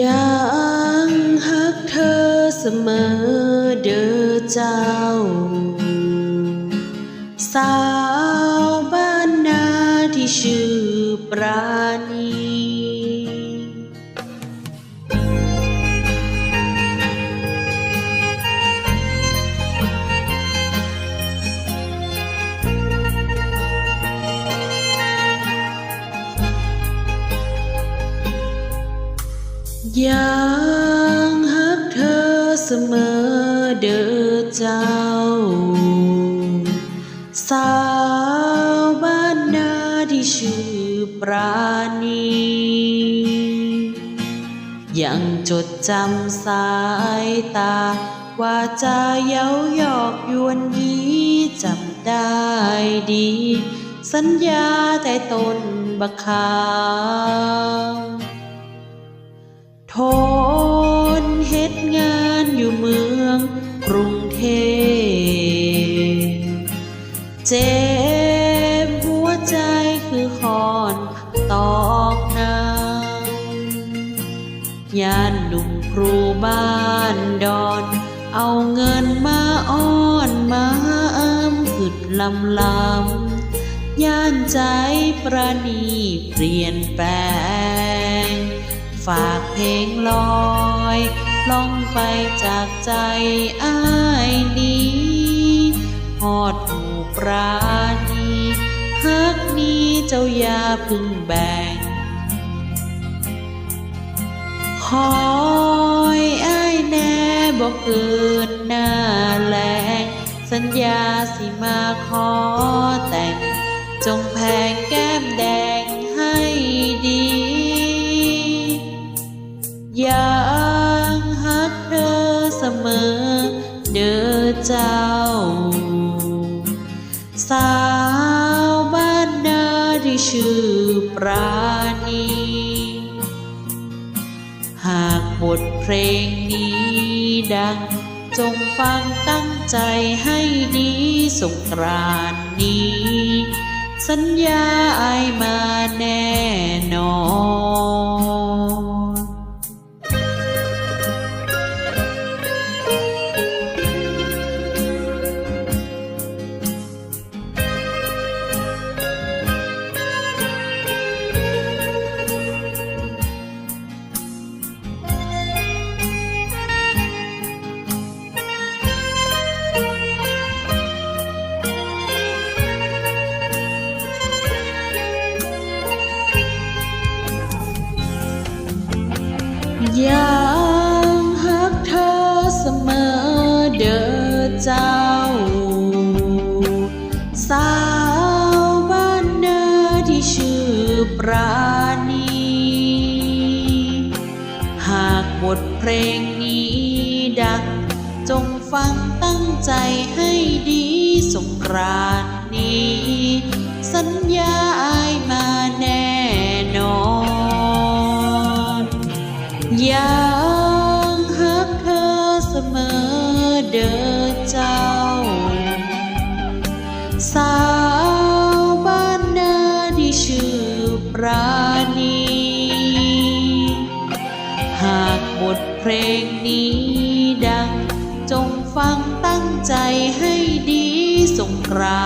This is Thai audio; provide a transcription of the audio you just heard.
ยังฮักเธอเสมอเด้อเจ้า สาวบ้านนาที่ชื่อปราณี ยังฮักเธอเสมอเด้อเจ้า สาวบ้านนาที่ชื่อปราณี ยังจดจำสายตา ว่าจะเย้าหยอกยวนยีจำได้ดี สัญญาแต่ต้นบักขาว ทนเฮ็ดงานอยู่เมืองกรุงเทพเจ็บหัวใจคือคอนตอกน้ำยานหนุ่มครูบ้านดอน เอาเงินมาอ้อนมาอ้ำขึ้นลำลำย่านใจประนีเปลี่ยนแปลง ฝากเพลงลอยล่องไปจากใจอ้ายนี้หอดหูปราณีฮักนี้เจ้าอย่าพึ่งแบ่งคอยอ้ายแน่บอกเกิดหน้าแลงสัญญาสิมาขอแต่งจงแพงแก้มแดง เจ้า สาวบ้านนาที่ชื่อปราณี หากบทเพลงนี้ดัง จงฟังตั้งใจให้ดีสงกรานนี้ สัญญาอายมาแน่นอน เจ้า สาวบ้านเนาที่ชื่อปราณี หากบทเพลงนี้ดังจงฟังตั้งใจให้ดีสงกรานนี้ สัญญา จ้า สาวบ้านนาที่ชื่อปราณี หากบทเพลงนี้ดัง จงฟังตั้งใจให้ดีสงกราน